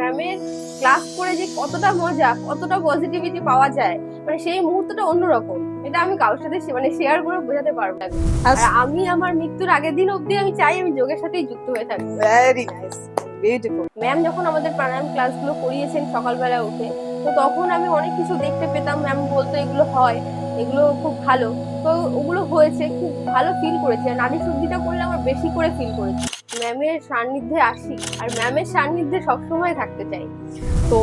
ম্যামের ক্লাস করে যে কতটা মজা কতটা পজিটিভিটি পাওয়া যায় মানে সেই মুহূর্তটা অন্যরকম। এটা আমি কারোর সাথে মানে শেয়ার করে বোঝাতে পারব না। আর আমি আমার মৃত্যুর আগের দিন অবধি আমি চাই আমি যোগের সাথেই যুক্ত হয়ে থাকি। ভেরি নাইস বিউটিফুল ম্যাম যখন আমাদের প্রাণায়াম ক্লাসগুলো করিয়েছেন সকালবেলা উঠে তো তখন আমি অনেক কিছু দেখতে পেতাম। ম্যাম বলতো এগুলো হয় এগুলো খুব ভালো। তো ওগুলো হয়েছে খুব ভালো ফিল করেছে। নারী শুদ্ধিটা করলে আমার বেশি করে ফিল করেছি। ম্যামের সান্নিধ্যে আসি আর ম্যামের সান্নিধ্যে সবসময় থাকতে চাই। তো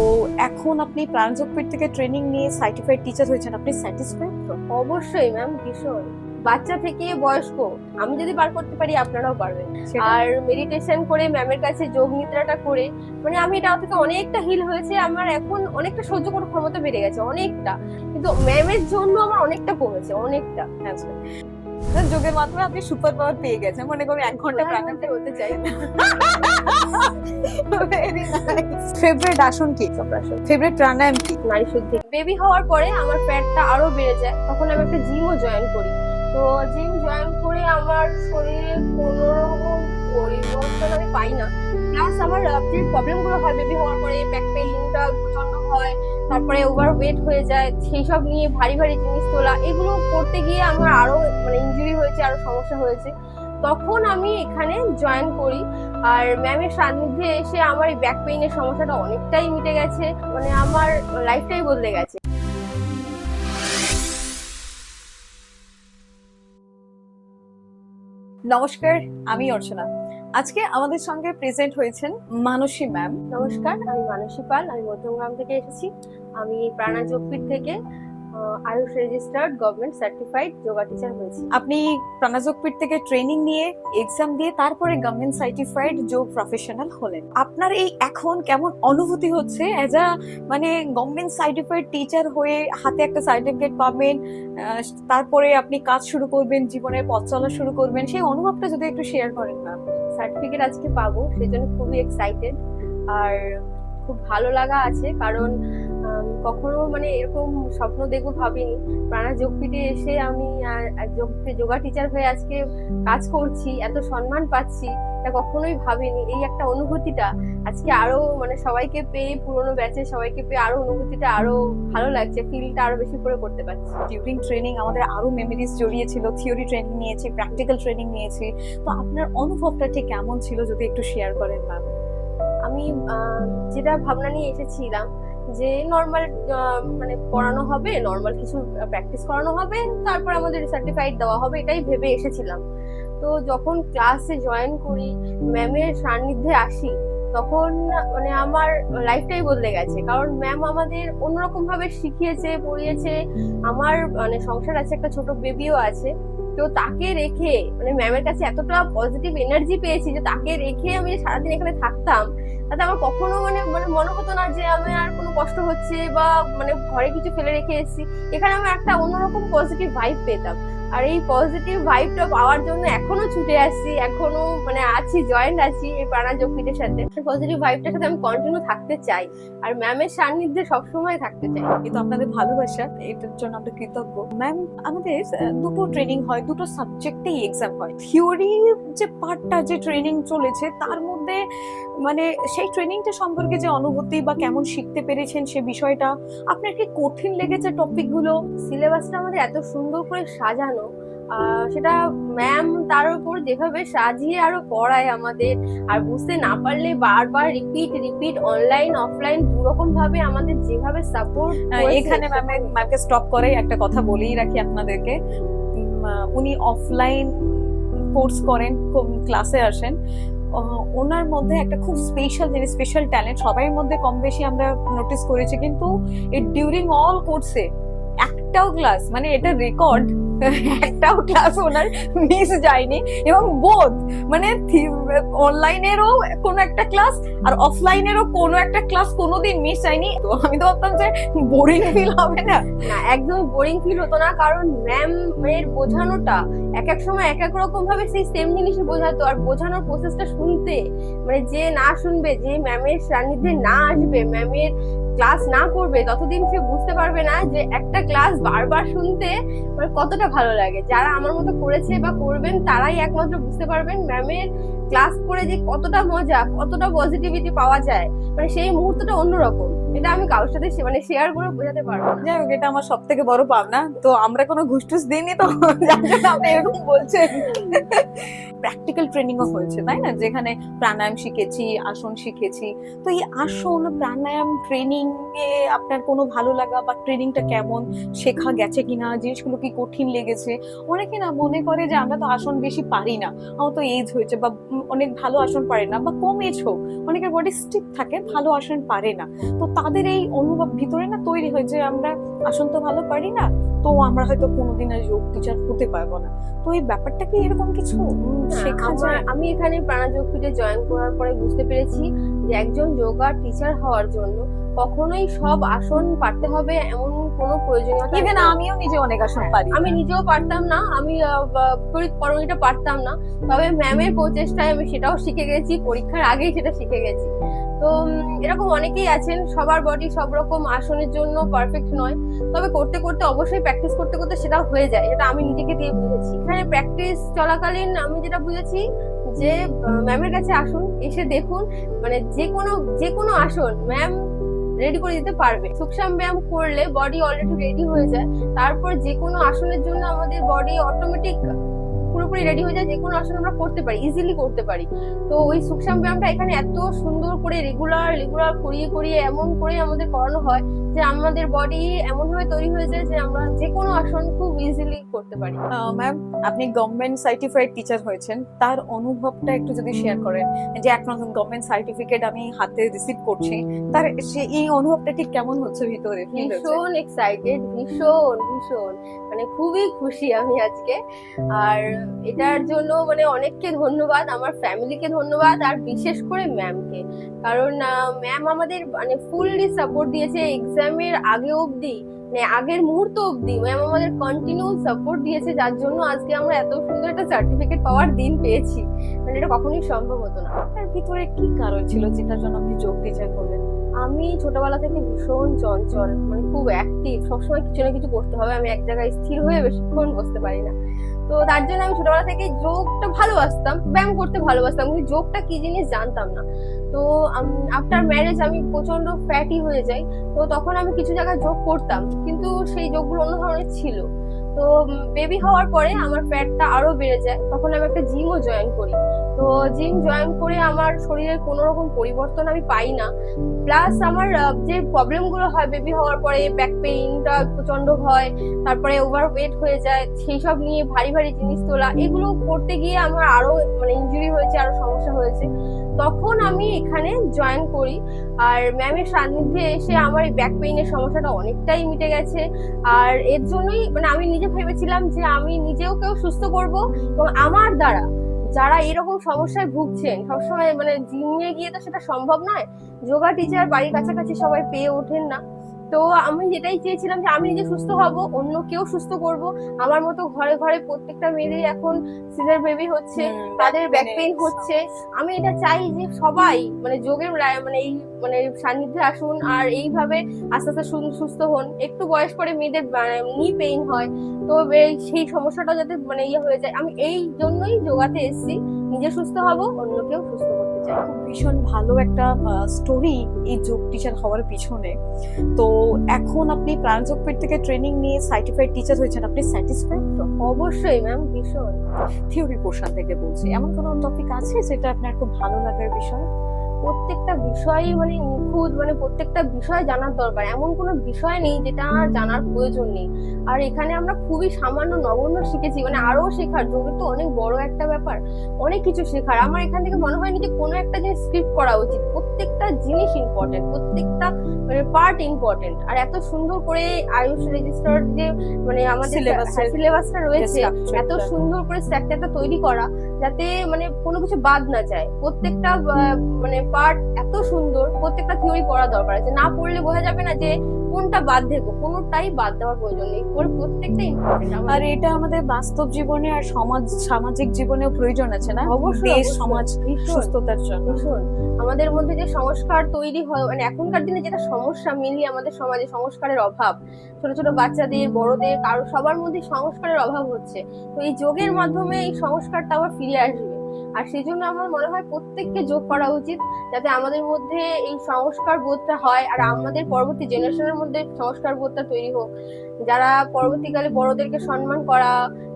এখন আপনি প্রাণযোগপীঠ থেকে ট্রেনিং নিয়ে সার্টিফাইড টিচার হয়েছেন আপনি স্যাটিসফাইড তো? অবশ্যই ম্যাম ভীষণ। বাচ্চা থেকে বয়স্ক আমি যদি পার করতে পারি আপনারাও পারবেন। আর মেডিটেশন করে ম্যামের কাছে যোগ নিদ্রাটা করে মানে আমি এটা থেকে অনেকটা হিল হয়েছে আমার এখন অনেকটা সহ্য করার ক্ষমতা বেড়ে গেছে অনেকটা। কিন্তু ম্যামের জন্য আমার অনেকটা কমেছে অনেকটা। আচ্ছা। যোগের মাধ্যমে আপনি সুপার পাওয়ার পেয়ে গেছেন। মনে করুন এক ঘণ্টা প্রধানমন্ত্রী হতে চাই না। ফেভারিট আসন কি? ফেভারিট প্রাণায়াম কি? নারী শুদ্ধি। বেবি হওয়ার পরে আমার ফ্যাটটা আরও বেড়ে যায়। তখন আমি একটা জিমও জয়েন করি। তো জিম জয়েন করে আমার শরীরে কোনো রকম পরিবর্তন পাই না। প্লাস আমার প্রবলেমগুলো হয় বেবি পরে ব্যাক পেইনটা হয়, তারপরে ওভার ওয়েট হয়ে যায় সেই সব নিয়ে ভারী ভারী জিনিস তোলা, এগুলো করতে গিয়ে আমার আরও মানে ইনজুরি হয়েছে, আরও সমস্যা হয়েছে। তখন আমি এখানে জয়েন করি, আর ম্যামের সান্নিধ্যে এসে আমার এই ব্যাক পেইনের সমস্যাটা অনেকটাই মিটে গেছে মানে আমার লাইফটাই বদলে গেছে। নমস্কার, আমি অর্চনা। আজকে আমাদের সঙ্গে প্রেজেন্ট হয়েছেন মানসী ম্যাম নমস্কার আমি মানসী পাল আমি মধ্যমগ্রাম থেকে এসেছি। আমি প্রাণা যোগপীঠ থেকে AYUSH registered government certified yoga teacher হয়েছি। আপনি প্রাণাযোগপীঠ থেকে ট্রেনিং নিয়ে এক্সাম দিয়ে তারপরে গভর্নমেন্ট সার্টিফাইড যোগ প্রফেশনাল হলেন। আপনার এই এখন কেমন অনুভূতি হচ্ছে? অ্যাজ আ মানে গভর্নমেন্ট সার্টিফাইড টিচার হয়ে হাতে একটা সার্টিফিকেট পাবেন তারপরে আপনি কাজ শুরু করবেন জীবনের পথ চলা শুরু করবেন সেই অনুভবটা যদি একটু শেয়ার করেন ম্যাম সার্টিফিকেট আজকে পাবো সেই জন্য খুবই এক্সাইটেড আর খুব ভালো লাগা আছে কারণ কখনো মানে এরকম স্বপ্ন দেখব ভাবিনি। প্রাণা যোগপীঠে এসে আমি যোগ টিচার হয়ে আজকে কাজ করছি এত সম্মান পাচ্ছি এটা কখনোই ভাবিনি। এই একটা অনুভূতিটা আজকে আরও মানে সবাইকে পেয়ে পুরোনো ব্যাচে সবাইকে পেয়ে আরও অনুভূতিটা আরও ভালো লাগছে ফিলটা আরও বেশি করে করতে পারছি। ডিউরিং ট্রেনিং আমাদের আরও মেমোরিজ জড়িয়ে ছিল থিওরি ট্রেনিং নিয়েছি প্র্যাকটিক্যাল ট্রেনিং নিয়েছি। তো আপনার অনুভবটা ঠিক কেমন ছিল যদি একটু শেয়ার করেন ম্যাম আমি যেটা ভাবনা নিয়ে এসেছিলাম যে নর্মাল মানে পড়ানো হবে নর্মাল কিছু প্র্যাকটিস করানো হবে, তারপর আমাদের সার্টিফাইড দেওয়া হবে, এটাই ভেবে এসেছিলাম। তো যখন ক্লাসে জয়েন করি ম্যামের সান্নিধ্যে আসি, তখন মানে আমার লাইফটাই বদলে গেছে। কারণ ম্যাম আমাদের অন্যরকম ভাবে শিখিয়েছে, পড়িয়েছে। আমার মানে সংসার আছে, একটা ছোট বেবিও আছে। তো তাকে রেখে মানে ম্যামের কাছে এতটা পজিটিভ এনার্জি পেয়েছি যে তাকে রেখে আমি সারাদিন এখানে থাকতাম। তাতে আমার কখনো মানে মানে মনে হতো না যে আমি আর কোনো কষ্ট হচ্ছে বা মানে ঘরে কিছু ফেলে রেখে এসেছি। এখানে আমি একটা অন্যরকম পজিটিভ ভাইব পেতাম। আর এই পজিটিভ ভাইবটা পাওয়ার জন্য এখনও ছুটে আসছি এখনও মানে আছি জয়েন্ট আছি এই প্রাণা যোগপীঠের সাথে। পজিটিভ ভাইবটার সাথে আমি কন্টিনিউ থাকতে চাই। আর ম্যামের সান্নিধ্যে সবসময় থাকতে চাই। কিন্তু আপনাদের ভালোবাসা, এটার জন্য আমরা কৃতজ্ঞ। ম্যাম আমাদের দুটো ট্রেনিং হয়, দুটো সাবজেক্টেই এক্সাম হয়। থিওরি যে পার্টটা যে ট্রেনিং চলেছে, তার মধ্যে মানে সেই ট্রেনিংটা সম্পর্কে যে অনুভূতি বা কেমন শিখতে পেরেছেন সে বিষয়টা আপনার কি কঠিন লেগেছে টপিকগুলো? সিলেবাসটা আমাদের এত সুন্দর করে সাজানো সেটা ম্যাম তার উপর যেভাবে সাজিয়ে আরও পড়ায় আমাদের আর বুঝতে না পারলে বারবার রিপিট রিপিট অনলাইন অফলাইন দু রকম ভাবে আমাদের যেভাবে সাপোর্ট এখানে ম্যাম ম্যামকে স্টপ করে একটা কথা বলেই রাখি আপনাদেরকে। উনি অফলাইন কোর্স করেন ক্লাসে আসেন। ওনার মধ্যে একটা খুব স্পেশাল জিনিস স্পেশাল ট্যালেন্ট সবাই মধ্যে কম বেশি আমরা নোটিস করেছি, কিন্তু ডিউরিং অল কোর্সে একটাও ক্লাস মানে এটা রেকর্ড একটাও ক্লাস ওনার মিস যায়নি এবং বোধ মানে অনলাইনেরও কোনো একটা ক্লাস আর অফলাইনেরও কোনো একটা ক্লাস কোনোদিন মিস যায়নি। তো আমি তো ভাবতাম যে বোরিং ফিল হবে না। না, একদম বোরিং ফিল হতো না, কারণ ম্যাম এর বোঝানোটা এক এক সময় এক এক রকম ভাবে সেই সেম জিনিসই বোঝাতো। আর বোঝানোর প্রসেসটা শুনতে মানে যে না শুনবে, যে ম্যামের সান্নিধ্যে না আসবে ম্যামের ক্লাস না করবে, ততদিন সে বুঝতে পারবে না যে একটা ক্লাস বারবার শুনতে মানে কতটা ভালো লাগে। যারা আমার মতো করেছে বা করবেন, তারাই একমাত্র বুঝতে পারবেন ম্যামের ক্লাস করে যে কতটা মজা, কতটা পজিটিভিটি পাওয়া যায়। মানে সেই মুহূর্তটা অন্যরকম। এটা আমি কারোর সাথে মানে শেয়ার করে বোঝাতে পারব। যাই হোক, এটা আমার সব থেকে বড় পাওনা। তো আমরা কোনো ঘুষ টুস দিইনি তো? এরকম বলছেন। প্র্যাকটিক্যাল ট্রেনিংও হয়েছে, তাই না? যেখানে প্রাণায়াম শিখেছি, আসন শিখেছি। তো এই আসন, প্রাণায়াম ট্রেনিং এ আপনার কোনো ভালো লাগা বা ট্রেনিংটা কেমন? শেখা গেছে কিনা? জিনিসগুলো কি কঠিন লেগেছে? অনেকে না মনে করে যে আমরা তো আসন বেশি পারি না। আমার তো এজ হয়েছে বা অনেক ভালো আসন পারে না বা কম এজ হোক। অনেকের বডি স্টিপ থাকে, ভালো আসন পারে না। তো তাদের এই অনুভব ভিতরে না তৈরি হয়েছে, আমরা আসন তো ভালো পারি না তো আমরা হয়তো কোনোদিন আর যোগ টিচার হতে পারব না। তো এই ব্যাপারটা কি এরকম কিছু? শেখা যায়? আমি এখানে প্রাণাযোগ ফিটে জয়েন করার পরে বুঝতে পেরেছি যে একজন যোগা টিচার হওয়ার জন্য কখনোই সব আসন পারতে হবে এমন কোনো প্রয়োজনীয়তা ইভেন। আমিও নিজে অনেক আসন হ্যাঁ, পারি। আমি নিজেও পারতাম না আমি বিপরীত করণীটা পারতাম না। তবে ম্যামের প্রচেষ্টায় আমি সেটাও শিখে গেছি পরীক্ষার আগেই সেটা শিখে গেছি। তো এরকম অনেকেই আছেন, সবার বডি সব রকম আসনের জন্য পারফেক্ট নয়। তবে করতে করতে, অবশ্যই প্র্যাকটিস করতে করতে সেটা হয়ে যায়, এটা আমি নিজেকে দিয়ে বুঝেছি। এখানে প্র্যাকটিস চলাকালীন আমি যেটা বুঝেছি যে ম্যামের কাছে আসুন, এসে দেখুন মানে যে কোনো যে কোনো আসন ম্যাম রেডি করে দিতে পারবে। সুকসাম ব্যায়াম করলে বডি অলরেডি রেডি হয়ে যায়। তারপর যে কোনো আসনের জন্য আমাদের বডি অটোমেটিক পুরোপুরি রেডি হয়ে যায় যে কোনো আসন আমরা করতে পারি ইজিলি করতে পারি। তো ওই সুকসাম ব্যায়ামটা এখানে এত সুন্দর করে রেগুলার রেগুলার করিয়ে করিয়ে, এমন করে আমাদের করানো হয় যে আমাদের বডি এমনভাবে তৈরি হয়ে যায় যে আমরা যে কোনো আসন খুব ইজিলি করতে পারি। ম্যাম আপনি গভর্নমেন্ট সার্টিফাইড টিচার হয়েছেন, তার অনুভবটা একটু যদি শেয়ার করেন, যে নতুন গভর্নমেন্ট সার্টিফিকেট আমি হাতে রিসিভ করছি, তার সে এই অনুভবটা ঠিক কেমন হচ্ছে ভিতরে? ভীষণ এক্সাইটেড ভীষণ ভীষণ। মানে খুবই খুশি আমি আজকে। আর এটার জন্য মানে অনেককে ধন্যবাদ, আমার ফ্যামিলিকে ধন্যবাদ, আর বিশেষ করে ম্যামকে কারণ ম্যাম আমাদের মানে ফুললি সাপোর্ট দিয়েছে এক্সামের আগে অবধি। মানে আগের মুহূর্ত অবধি। ম্যাম আমাদের কন্টিনিউ সাপোর্ট দিয়েছে, যার জন্য আজকে আমরা এত সুন্দর একটা সার্টিফিকেট পাওয়ার দিন পেয়েছি। মানে এটা কখনোই সম্ভব হতো না। তার ভিতরে কি কারণ ছিল যেটার জন্য আপনি যোগ টিচার করলেন? আমি ছোটবেলা থেকে ভীষণ চঞ্চল মানে খুব অ্যাক্টিভ সবসময় কিছু না কিছু করতে হবে। আমি এক জায়গায় স্থির হয়ে বেশিক্ষণ বসতে পারি না। তো তার জন্য আমি ছোটবেলা থেকে যোগটা ভালোবাসতাম ব্যায়াম করতে ভালোবাসতাম কিন্তু যোগটা কি জিনিস জানতাম না। তো আফটার ম্যারেজ আমি প্রচণ্ড ফ্যাটি হয়ে যাই। তো তখন আমি কিছু জায়গায় যোগ করতাম কিন্তু সেই যোগগুলো অন্য ধরনের ছিল। তো বেবি হওয়ার পরে আমার ফ্যাটটা আরও বেড়ে যায়। তখন আমি একটা জিমও জয়েন করি। তো জিম জয়েন করে আমার শরীরের কোনো রকম পরিবর্তন আমি পাই না। প্লাস আমার যে প্রবলেমগুলো হয় বেবি হওয়ার পরে ব্যাক পেইনটা প্রচণ্ড হয়, তারপরে ওভার ওয়েট হয়ে যায় সেই সব নিয়ে ভারী ভারী জিনিস তোলা, এগুলো করতে গিয়ে আমার আরও মানে ইনজুরি হয়েছে, আরও সমস্যা হয়েছে। তখন আমি এখানে জয়েন করি। আর ম্যামের সান্নিধ্যে এসে আমার এই ব্যাক পেইনের সমস্যাটা অনেকটাই মিটে গেছে। আর এর জন্যই মানে আমি নিজে ভেবেছিলাম যে আমি নিজেও কেউ সুস্থ করব এবং আমার দ্বারা যারা এরকম সমস্যায় ভুগছেন সবসময় মানে জিমে গিয়ে তো সেটা সম্ভব নয়। যোগা টিচার বাড়ির কাছাকাছি সবাই পেয়ে ওঠেন না। তো আমি যেটাই চেয়েছিলাম যে আমি নিজে সুস্থ হব অন্য কেউ সুস্থ করব। আমার মতো ঘরে ঘরে প্রত্যেকটা মেয়েদের এখন সিজার বেবি হচ্ছে তাদের ব্যাক পেইন হচ্ছে। আমি এটা চাই যে সবাই মানে যোগের মানে এই মানে সান্নিধ্যে আসুন আর এইভাবে আস্তে আস্তে সুস্থ হন। একটু বয়স পরে মেয়েদের নি পেইন হয়। তো এই- সেই সমস্যাটা যাতে মানে ইয়ে হয়ে যায়। আমি এই জন্যই যোগাতে এসেছি নিজে সুস্থ হব অন্যকেও সুস্থ খুব ভীষণ ভালো একটা স্টোরি এই যোগ টিচার হওয়ার পিছনে। তো এখন আপনি প্রাণযোগপীঠ থেকে ট্রেনিং নিয়ে সার্টিফাইড টিচার হয়েছেন আপনি স্যাটিসফাইড তো? অবশ্যই ম্যাম ভীষণ। থিওরি পোর্শন থেকে বলছি এমন কোনো টপিক আছে যেটা আপনার খুব ভালো লাগার বিষয়? প্রত্যেকটা বিষয়ই মানে নিখুঁত মানে প্রত্যেকটা বিষয় জানার দরকার। এমন কোনো বিষয় নেই যেটা জানার প্রয়োজন নেই। আর এখানে আমরা খুবই সামান্য নগণ্য শিখেছি মানে আরও শেখার যোগের তো অনেক বড় একটা ব্যাপার অনেক কিছু শেখার। আমার এখান থেকে মনে হয়নি যে কোনো একটা জিনিস স্ক্রিপ্ট করা উচিত। প্রত্যেকটা জিনিস ইম্পর্টেন্ট প্রত্যেকটা মানে পার্ট ইম্পর্টেন্ট আর এত সুন্দর করে আয়ুষ রেজিস্টার যে মানে আমাদের Syllabus এর সিলেবাসটা রয়েছে এত সুন্দর করে স্ট্রাকচারটা তৈরি করা যাতে মানে কোনো কিছু বাদ না যায়। প্রত্যেকটা মানে পার্ট এত সুন্দর প্রত্যেকটা থিওরি পড়া দরকার আছে। না পড়লে বোঝা যাবে না যে কোনটা বাদ দেবো? কোনোটাই বাদ দেওয়ার প্রয়োজন নেই। ওর প্রত্যেকটা ইম্পর্টেন্ট আর এটা আমাদের বাস্তব জীবনে আর সমাজ সামাজিক জীবনেও প্রয়োজন আছে না? অবশ্যই, দেশ সমাজ। সুস্থতার জন্য। আমাদের মধ্যে যে সংস্কার তৈরি হয় মানে এখনকার দিনে যেটা সমস্যা মেনলি আমাদের সমাজে সংস্কারের অভাব। ছোট ছোট বাচ্চাদের বড়দের কারও সবার মধ্যে সংস্কারের অভাব হচ্ছে। তো এই যোগের মাধ্যমে এই সংস্কারটা আবার ফিরে আসবে। আর সেই জন্য আমার মনে হয় প্রত্যেককে যোগ করা উচিত যাতে আমাদের মধ্যে এই সংস্কার বোধটা হয় আর আমাদের পরবর্তী জেনারেশনের মধ্যে সংস্কার বোধটা তৈরি হোক। যারা পরবর্তীকালে বড়দেরকে সম্মান করা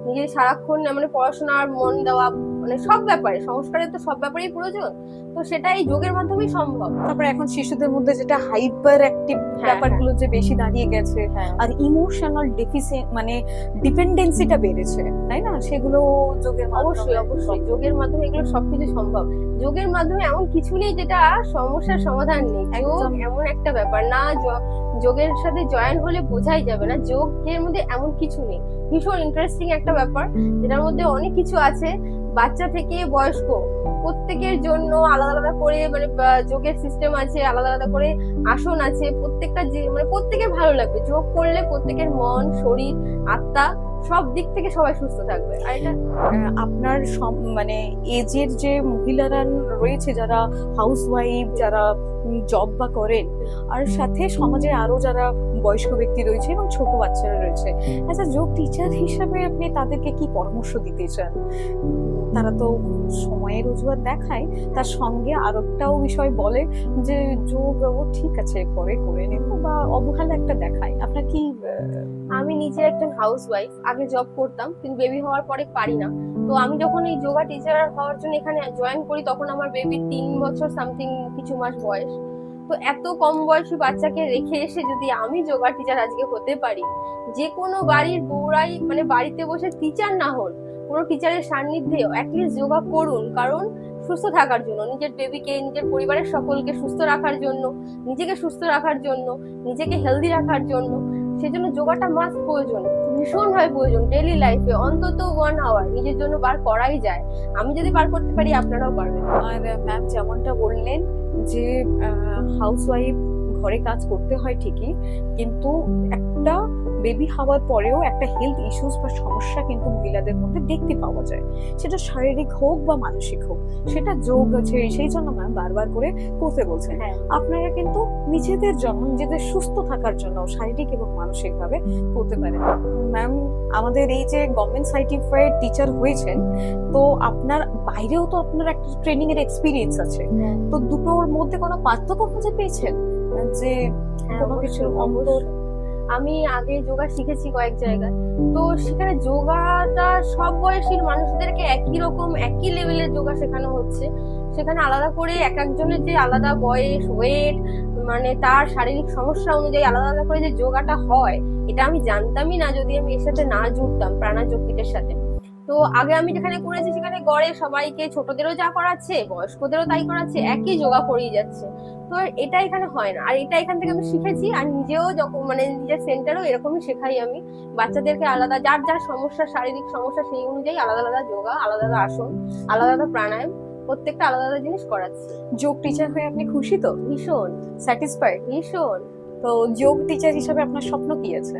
নিজে সারাক্ষণ মানে পড়াশোনার মন দেওয়া মানে সব ব্যাপারে সংস্কারের তো সব ব্যাপারেই প্রয়োজন। তো সেটা এই যোগের মাধ্যমেই সম্ভব। তারপরে এখন শিশুদের মধ্যে যেটা হাইপার অ্যাক্টিভ হ্যাঁ, ব্যাপারগুলো যে বেশি দাঁড়িয়ে গেছে আর ইমোশনাল ডেফিসিয়েন্ট মানে ডিপেন্ডেন্সিটা বেড়েছে তাই না? সেগুলো যোগের অবশ্যই অবশ্যই। যোগের মাধ্যমে এগুলো সবকিছু সম্ভব। যোগের মাধ্যমে এমন কিছু নেই যেটা সমস্যার সমাধান নেই। এমন একটা ব্যাপার না যোগের সাথে জয়েন হলে বোঝাই যাবে না। যোগের মধ্যে এমন কিছু নেই। ভীষণ ইন্টারেস্টিং একটা ব্যাপার যেটার মধ্যে অনেক কিছু আছে। বাচ্চা থেকে বয়স্ক, প্রত্যেকের জন্য আলাদা আলাদা করে মানে যোগের সিস্টেম আছে, আলাদা আলাদা করে আসন আছে, প্রত্যেকটা মানে প্রত্যেকের ভালো লাগবে। যোগ করলে প্রত্যেকের মন, শরীর, আত্মা সব দিক থেকে সবাই সুস্থ থাকবে। আর এটা আপনার সব মানে এজের যে মহিলারা রয়েছে, যারা হাউস ওয়াইফ যারা জব বা করেন আর সাথে সমাজে আরও যারা বয়স্ক ব্যক্তি রয়েছে এবং ছোট বাচ্চারা রয়েছে আচ্ছা যোগ টিচার হিসাবে আপনি তাদেরকে কি পরামর্শ দিতে চান? তারা তো সময়ের অজুহাত দেখায় তার সঙ্গে আর একটাও বিষয় বলে যে যোগ ও ঠিক আছে পরে করে নেব বা অবহেলা একটা দেখায়। আপনার কি আমি নিজে একজন হাউস ওয়াইফ আগে জব করতাম কিন্তু বেবি হওয়ার পরে পারি না। তো আমি যখন এই যোগা টিচার হওয়ার জন্য এখানে জয়েন করি, তখন আমার বেবি তিন বছর সামথিং কিছু মাস বয়স। তো এত কম বয়সী বাচ্চাকে রেখে এসে যদি আমি যোগা টিচার আজকে হতে পারি, যে কোনো বাড়ির বউরাই মানে বাড়িতে বসে টিচার না হন কোনো টিচারের সান্নিধ্যে অ্যাটলিস্ট যোগা করুন। কারণ সুস্থ থাকার জন্য, নিজের বেবিকে নিজের পরিবারের সকলকে সুস্থ রাখার জন্য, নিজেকে সুস্থ রাখার জন্য, নিজেকে হেলদি রাখার জন্য, সেজন্য যোগাটা মাস্ট প্রয়োজন। ভীষণভাবে প্রয়োজন ডেলি লাইফে অন্তত ওয়ান আওয়ার নিজের জন্য বার করাই যায়। আমি যদি বার করতে পারি, আপনারাও পারবেন। আর ম্যাম যেমনটা বললেন যে হাউস ওয়াইফ ঘরে কাজ করতে হয় ঠিকই কিন্তু একটা বেবি হওয়ার পরেও একটা হেলথ ইস্যুস বা সমস্যা কিন্তু মহিলাদের মধ্যে দেখতে পাওয়া যায়। সেটা শারীরিক হোক বা মানসিক হোক সেটা যোগ আছে সেই জন্য ম্যাম বারবার করে করতে বলছেন হ্যাঁ। আপনারা কিন্তু নিজেদের জন্য নিজেদের সুস্থ থাকার জন্য শারীরিক এবং মানসিক ভাবে করতে পারেন। ম্যাম আমাদের এই যে গভর্নমেন্ট সার্টিফাইড টিচার হয়েছেন তো আপনার বাইরেও তো আপনার একটা ট্রেনিং এর এক্সপিরিয়েন্স আছে। তো দুটোর মধ্যে কোনো পার্থক্য খুঁজে পেয়েছেন? যে কোনো কিছু অবশ্যই, অন্তর। আমি আগে যোগা শিখেছি কয়েক জায়গায়। তো সেখানে যোগাটা সব বয়সীর মানুষদেরকে একই রকম একই লেভেলের যোগা শেখানো হচ্ছে। সেখানে আলাদা করে এক একজনের যে আলাদা বয়স ওয়েট মানে তার শারীরিক সমস্যা অনুযায়ী আলাদা আলাদা করে যে যোগাটা হয় এটা আমি জানতামই না যদি আমি এর সাথে না জুড়তাম প্রাণাযোগ কিটের সাথে। তো আগে আমি যেখানে করেছি সেখানে গড়ে সবাইকে ছোটদেরও যা করাচ্ছে বয়স্কদেরও তাই করাচ্ছে একই যোগা করিয়ে যাচ্ছে। তো এটা এখানে হয় না। আর এটা এখান থেকে আমি শিখেছি আর নিজেও যখন মানে নিজের সেন্টারেও এরকমই শেখাই আমি। বাচ্চাদেরকে আলাদা যার যার সমস্যা শারীরিক সমস্যা সেই অনুযায়ী আলাদা আলাদা যোগা আলাদা আলাদা আসন আলাদা আলাদা প্রাণায়াম প্রত্যেকটা আলাদা আলাদা জিনিস করাচ্ছি। যোগ টিচার হয়ে আপনি খুশি তো? ভীষণ। স্যাটিসফাইড ভীষণ। তো যোগ টিচার হিসাবে আপনার স্বপ্ন কি আছে?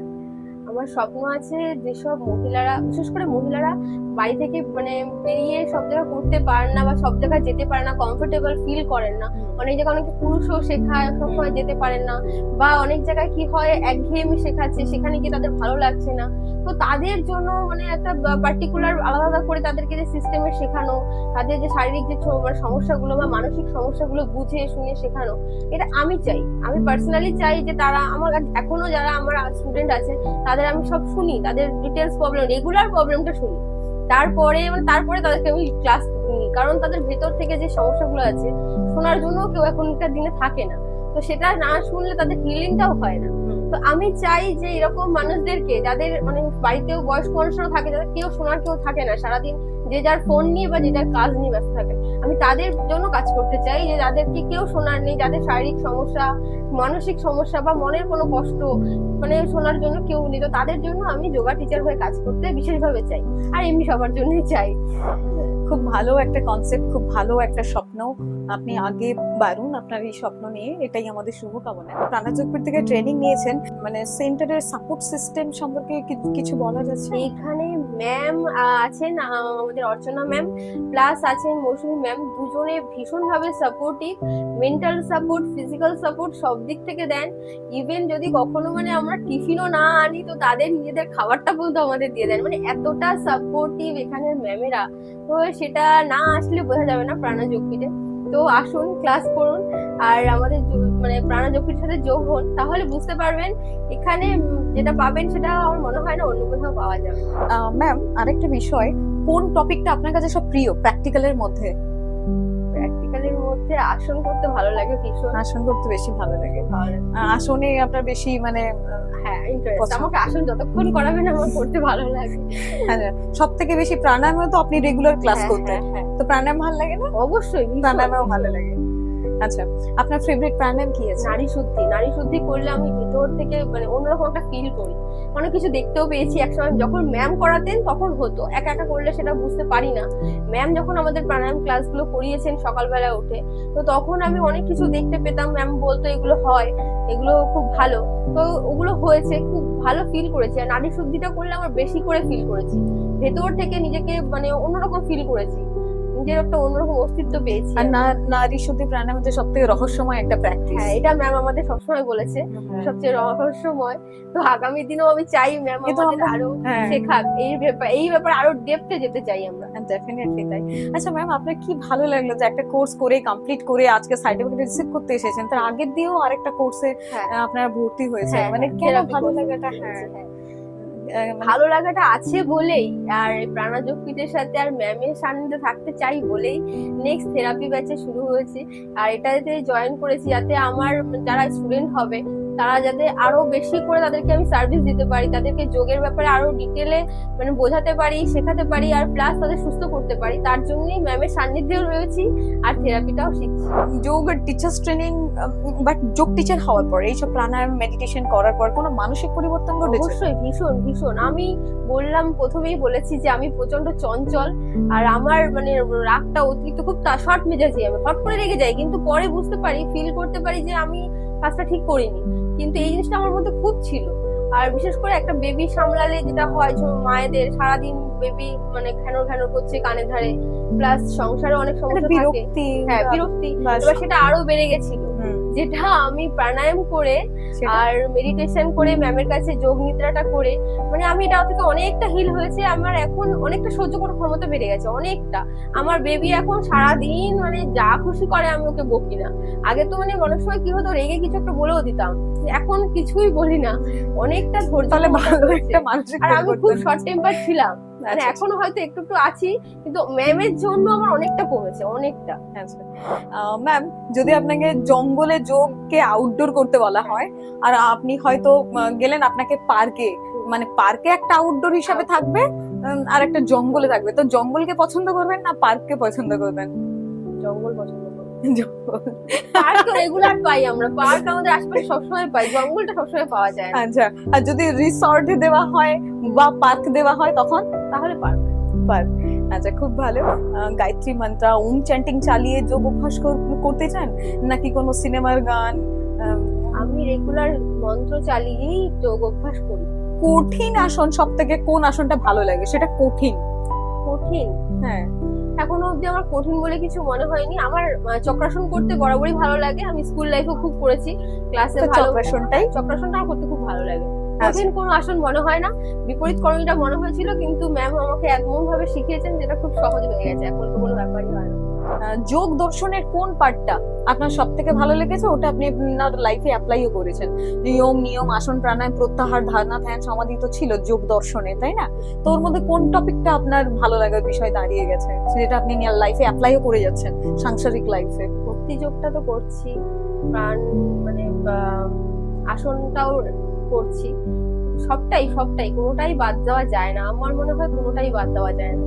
আমার স্বপ্ন আছে যেসব মহিলারা বিশেষ করে মহিলারা বাড়ি থেকে মানে বেরিয়ে সব জায়গায় করতে পারেন না বা সব জায়গায় যেতে পারে না কমফোর্টেবল ফিল করেন না। অনেক জায়গায় অনেকে পুরুষও শেখায় সবসময় যেতে পারেন না। বা অনেক জায়গায় কি হয়, একঘেয়েমি শেখাচ্ছে, সেখানে গিয়ে তাদের ভালো লাগছে না। তো তাদের জন্য মানে একটা পার্টিকুলার আলাদা আলাদা করে তাদেরকে যে সিস্টেমে শেখানো, তাদের যে শারীরিক যে মানে সমস্যাগুলো বা মানসিক সমস্যাগুলো বুঝে, শুনে শেখানো, এটা আমি চাই। আমি পার্সোনালি চাই যে তারা আমার এখনও যারা আমার স্টুডেন্ট আছে, তাদের আমি সব শুনি, তাদের ডিটেলস প্রবলেম রেগুলার প্রবলেমটা শুনি। তারপরে মানে তারপরে তাদেরকে আমি ক্লাস নিই কারণ তাদের ভেতর থেকে যে সমস্যাগুলো আছে শোনার জন্য কেউ এখনকার দিনে থাকে না। তো সেটা না শুনলে তাদের হিলিংটাও হয় না। তো আমি চাই যে এরকম মানুষদেরকে যাদের মানে বাড়িতেও বয়স্ক মানুষরাও থাকে যাদের কেউ শোনার কেউ থাকে না সারাদিন যে যার ফোন নিয়ে বা যে যার কাজ নিয়ে ব্যস্ত থাকে। আমি তাদের জন্য কাজ করতে চাই যে যাদেরকে কেউ শোনার নেই, যাদের শারীরিক সমস্যা, মানসিক সমস্যা বা মনের কোনো কষ্ট মানে শোনার জন্য কেউ নেই। তো তাদের জন্য আমি যোগা টিচার হয়ে কাজ করতে বিশেষভাবে চাই। আর এমনি সবার জন্যই চাই। খুব ভালো একটা কনসেপ্ট খুব ভালো একটা স্বপ্ন আপনি আগে বাড়ুন আপনার এই স্বপ্ন নিয়ে এটাই আমাদের শুভকামনা। প্রাণাযোগপীঠ থেকে ট্রেনিং নিয়েছেন মানে সেন্টারের সাপোর্ট সিস্টেম সম্পর্কে কিছু বলা যাচ্ছে? এখানে ম্যাম আছেন আমাদের অর্চনা ম্যাম প্লাস আছেন মৌসুমী ম্যাম দুজনে ভীষণভাবে supportive mental support physical support সব দিক থেকে দেন। ইভেন যদি কখনো মানে আমরা টিফিনও না আনি, তো তাদের নিজেদের খাবারটা পর্যন্ত আমাদের দিয়ে দেন। মানে এতটা সাপোর্টিভ এখানের ম্যামেরা তো সেটা না আসলে বোঝা যাবে না প্রাণযোগপীঠে তো আসুন ক্লাস করুন। আর আমাদের মানে প্রাণাযোগীর সাথে যোগ হন, তাহলে বুঝতে পারবেন এখানে যেটা পাবেন সেটা আমার মনে হয় না অন্য কোথাও পাওয়া যাবে। ম্যাম আরেকটা বিষয়, কোন টপিকটা আপনার কাছে সব প্রিয় প্র্যাকটিক্যালের মধ্যে? মধ্যে আসন করতে ভালো লাগে ভীষণ। আসন করতে বেশি ভালো লাগে। আসনে আপনার বেশি মানে হ্যাঁ ইন্টারেস্ট। আমাকে আসন যতক্ষণ করাবেন আমার করতে ভালো লাগে। সব থেকে বেশি প্রাণায়ামে তো আপনি রেগুলার ক্লাস হ্যাঁ, করতেন। হ্যাঁ, হ্যাঁ। তো প্রাণায়াম ভালো লাগে না? অবশ্যই প্রাণায়ামও ভালো লাগে। আচ্ছা আপনার ফেভারিট প্রাণায়াম কি আছে? নারী শুদ্ধি। নারী শুদ্ধি করলে আমি ভিতর থেকে মানে অন্যরকম একটা ফিল করি। অনেক কিছু দেখতেও পেয়েছি একসময়। যখন ম্যাম করাতেন, তখন হতো। একা একা করলে সেটা বুঝতে পারি না। ম্যাম যখন আমাদের প্রাণায়াম ক্লাসগুলো করিয়েছেন সকালবেলা উঠে, তো তখন আমি অনেক কিছু দেখতে পেতাম। ম্যাম বলতো, এগুলো হয়। এগুলো খুব ভালো। তো ওগুলো হয়েছে। খুব ভালো ফিল করেছি। আর নারী শুদ্ধিটা করলে আমার বেশি করে ফিল করেছি। ভেতর থেকে নিজেকে মানে অন্যরকম ফিল করেছি। নিজের একটা অন্যরকম অস্তিত্ব পেয়েছি। আর না নারী শুদ্ধি প্রাণায়াম হচ্ছে সব থেকে রহস্যময় একটা প্র্যাকটিস হ্যাঁ এটা ম্যাম আমাদের সবসময় বলেছে। সবচেয়ে রহস্যময়। তো আগামী দিনেও আমি চাই ম্যাম আমাদের আরও হ্যাঁ। শেখাক এই ব্যাপার এই ব্যাপারে আরও ডেপথে যেতে চাই আমরা। ডেফিনেটলি তাই। আচ্ছা ম্যাম আপনার কি ভালো লাগল যে একটা কোর্স করে কমপ্লিট করে আজকে সার্টিফিকেট রিসিভ করতে এসেছেন? তার আগের দিয়েও আরেকটা কোর্সে হ্যাঁ। আপনার ভর্তি হয়েছে হ্যাঁ, মানে হ্যাঁ, কেন ভালো লাগাটা? হ্যাঁ। ভালো লাগাটা আছে বলেই আর প্রাণাযোগপীঠের সাথে আর ম্যামের সান্নিধ্যে থাকতে চাই বলেই নেক্সট থেরাপি ব্যাচে শুরু হয়েছে। আর এটাতে জয়েন করেছি যাতে আমার যারা স্টুডেন্ট হবে তারা যাতে আরও বেশি করে তাদেরকে আমি সার্ভিস দিতে পারি তাদেরকে যোগের ব্যাপারে আরও ডিটেলে মানে বোঝাতে পারি শেখাতে পারি আর প্লাস তাদের সুস্থ করতে পারি তার জন্যই ম্যামের সান্নিধ্যেও রয়েছি আর থেরাপিটাও শিখছি। যোগ টিচার্স ট্রেনিং বাট যোগ টিচার হওয়ার পর এইসব প্রাণায়াম মেডিটেশন করার পর কোনো মানসিক পরিবর্তন ঘটেছে? অবশ্যই ভীষণ ভীষণ। আমি বললাম প্রথমেই বলেছি যে আমি প্রচণ্ড চঞ্চল আর আমার মানে রাগটা অতিরিক্ত খুব শর্ট মেজাজি আমি। হট করে রেগে যাই কিন্তু পরে বুঝতে পারি ফিল করতে পারি যে আমি কাজটা ঠিক করিনি। কিন্তু এই জিনিসটা আমার মধ্যে খুব ছিল। আর বিশেষ করে একটা বেবি সামলালে যেটা হয় যে মায়েদের সারাদিন বেবি মানে ঘ্যানো ঘ্যানো করছে কানে ধারে প্লাস সংসারে অনেক সমস্যা থাকে। হ্যাঁ বিরক্তি। এবার সেটা আরও বেড়ে গেছিল। যেটা আমি প্রাণায়াম করে আর মেডিটেশন করে ম্যামের কাছে যোগ নিদ্রাটা করে মানে আমি এটা থেকে অনেকটা হিল হয়েছে আমার এখন অনেকটা সহ্য করার ক্ষমতা বেড়ে গেছে অনেকটা। আমার বেবি এখন সারাদিন মানে যা খুশি করে আমি ওকে বকি না। আগে তো মানে অনেক সময় কি হতো রেগে কিছু একটা বলেও দিতাম এখন কিছুই বলি না। অনেকটা ধৈর্য ভালো একটা মানসিক আর আমি খুব শর্ট টেম্পার ছিলাম। মানে আচ্ছা, এখনও হয়তো একটু একটু আছি কিন্তু ম্যামের জন্য আমার অনেকটা কমেছে অনেকটা। ম্যাম যদি আপনাকে জঙ্গলে যোগকে আউটডোর করতে বলা হয়। আর আপনি হয়তো গেলেন আপনাকে পার্কে মানে পার্কে একটা আউটডোর হিসাবে থাকবে আর একটা জঙ্গলে থাকবে। তো জঙ্গলকে পছন্দ করবেন না পার্ককে পছন্দ করবেন? জঙ্গল পছন্দ পার্ক রেগুলার পাই আমরা। পার্ক আমাদের আশপাশে সবসময় পাই জঙ্গলটা সবসময় পাওয়া যায় আচ্ছা আর যদি রিসর্ট দেওয়া হয় বা পার্ক দেওয়া হয় তখন? তাহলে পার্ক। আচ্ছা খুব ভালো। গায়ত্রী মন্ত্র ওম চ্যান্টিং চালিয়ে যোগ অভ্যাস কর- করতে চান? নাকি কোনো সিনেমার গান? আমি রেগুলার মন্ত্র চালিয়েই যোগ অভ্যাস করি। কঠিন আসন সব থেকে কোন আসনটা ভালো লাগে? সেটা কঠিন। কঠিন? হ্যাঁ। এখনও অব্দি আমার কঠিন বলে কিছু মনে হয়নি। আমার চক্রাসন করতে বরাবরই ভালো লাগে। আমি স্কুল লাইফও খুব করেছি। ক্লাসে চক্রাসনটাই? চক্রাসনটা আমার করতে খুব ভালো লাগে। আচ্ছা। কঠিন কোনো আসন মনে হয় না। বিপরীত করণীটা মনে হয়েছিল কিন্তু ম্যাম আমাকে এমন ভাবে শিখিয়েছেন যেটা খুব সহজ হয়ে গেছে। এখন তো কোনো ব্যাপারই হয় না। যোগ দর্শনের কোন পার্টটা আপনার সব থেকে ভালো লেগেছে? ওটা আপনি আপনার লাইফে অ্যাপ্লাইও করেছেন। নিয়ম নিয়ম, আসন প্রাণায়াম, প্রত্যাহার ধারণা ধ্যান সমাধি তো ছিল যোগ দর্শনে, তাই না? তো ওর মধ্যে কোন টপিকটা আপনার ভালো লাগার বিষয় দাঁড়িয়ে গেছে? যেটা আপনি লাইফে অ্যাপ্লাইও করে যাচ্ছেন সাংসারিক লাইফে ভক্তি যোগটা তো করছি, প্রাণ মানে আসনটাও করছি। সবটাই সবটাই, কোনোটাই বাদ দেওয়া যায় না। আমার মনে হয় কোনোটাই বাদ দেওয়া যায় না।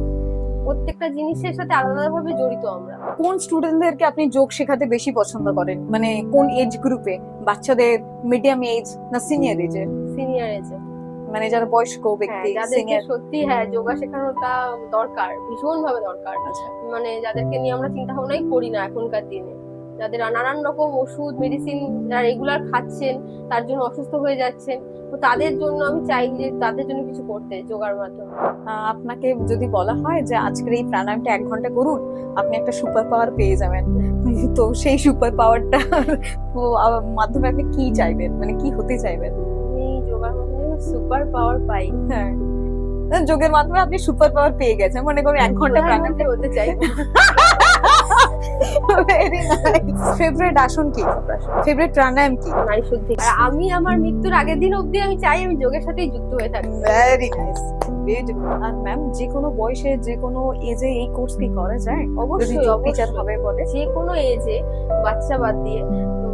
প্রত্যেকটা জিনিসের সাথে আলাদা ভাবে জড়িত আমরা। কোন স্টুডেন্টদেরকে আপনি যোগ শেখাতে বেশি পছন্দ করেন? মানে কোন এজ গ্রুপে বাচ্চাদের মিডিয়াম এজ না সিনিয়র এজে সিনিয়র এজে মানে যারা বয়স্ক হ্যাঁ ব্যক্তি সিনিয়র সত্যি হ্যাঁ যোগা শেখানোটা দরকার ভীষণ ভাবে দরকার। আছে মানে যাদেরকে নিয়ে আমরা চিন্তা ভাবনাই করি না এখনকার দিনে। যাদের নানান রকম ওষুধ মেডিসিন যারা রেগুলার খাচ্ছেন তার জন্য অসুস্থ হয়ে যাচ্ছেন তো তাদের জন্য আমি চাই যে তাদের জন্য কিছু করতে যোগার মাধ্যমে। আপনাকে যদি বলা হয় যে আজকের এই প্রাণায়ামটা এক ঘণ্টা করুন আপনি একটা সুপার পাওয়ার পেয়ে যাবেন। তো সেই সুপার পাওয়ারটা মাধ্যমে আপনি কি চাইবেন? মানে কি হতে চাইবেন? আমি যোগার মাধ্যমে সুপার পাওয়ার পাই। হ্যাঁ। যোগের মাধ্যমে আপনি সুপার পাওয়ার পেয়ে গেছেন। মনে করুন এক ঘণ্টা প্রাণায়াম প্রধানমন্ত্রী হতে চাই ভেরি ফেভারিট আসন কি? ফেভারিট প্রাণায়াম কি? নারী শুদ্ধি আমি আমার মৃত্যুর আগের দিন অবধি আমি চাই আমি যোগের সাথেই যুক্ত হয়ে থাকি। ভেরি নাইস আর ম্যাম যে কোনো বয়সে যে কোনো এজে এই কোর্স কি করা যায়? অবশ্যই টিচার হবে বলে। যে কোনো এজে বাচ্চা বাদ দিয়ে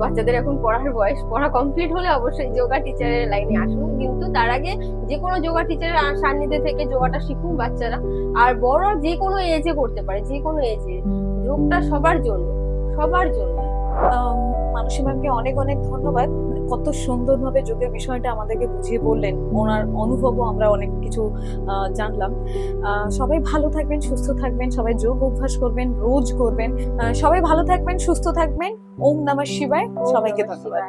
বাচ্চাদের এখন পড়ার বয়স, পড়া কমপ্লিট হলে অবশ্যই যোগা টিচারের লাইনে আসুন। কিন্তু তার আগে যে কোনো যোগা টিচারের সান্নিধ্যে থেকে যোগাটা শিখুন বাচ্চারা। আর বড় যে কোনো এজে করতে পারে যে কোনো এজে যোগটা সবার জন্য সবার জন্য। মানসী ম্যামকে অনেক অনেক ধন্যবাদ। কত সুন্দরভাবে যোগের বিষয়টা আমাদেরকে বুঝিয়ে বললেন। ওনার অনুভবও আমরা অনেক কিছু জানলাম। সবাই ভালো থাকবেন, সুস্থ থাকবেন, সবাই যোগ অভ্যাস করবেন, রোজ করবেন। সবাই ভালো থাকবেন, সুস্থ থাকবেন। ওম নমঃ শিবায়। সবাইকে ধন্যবাদ।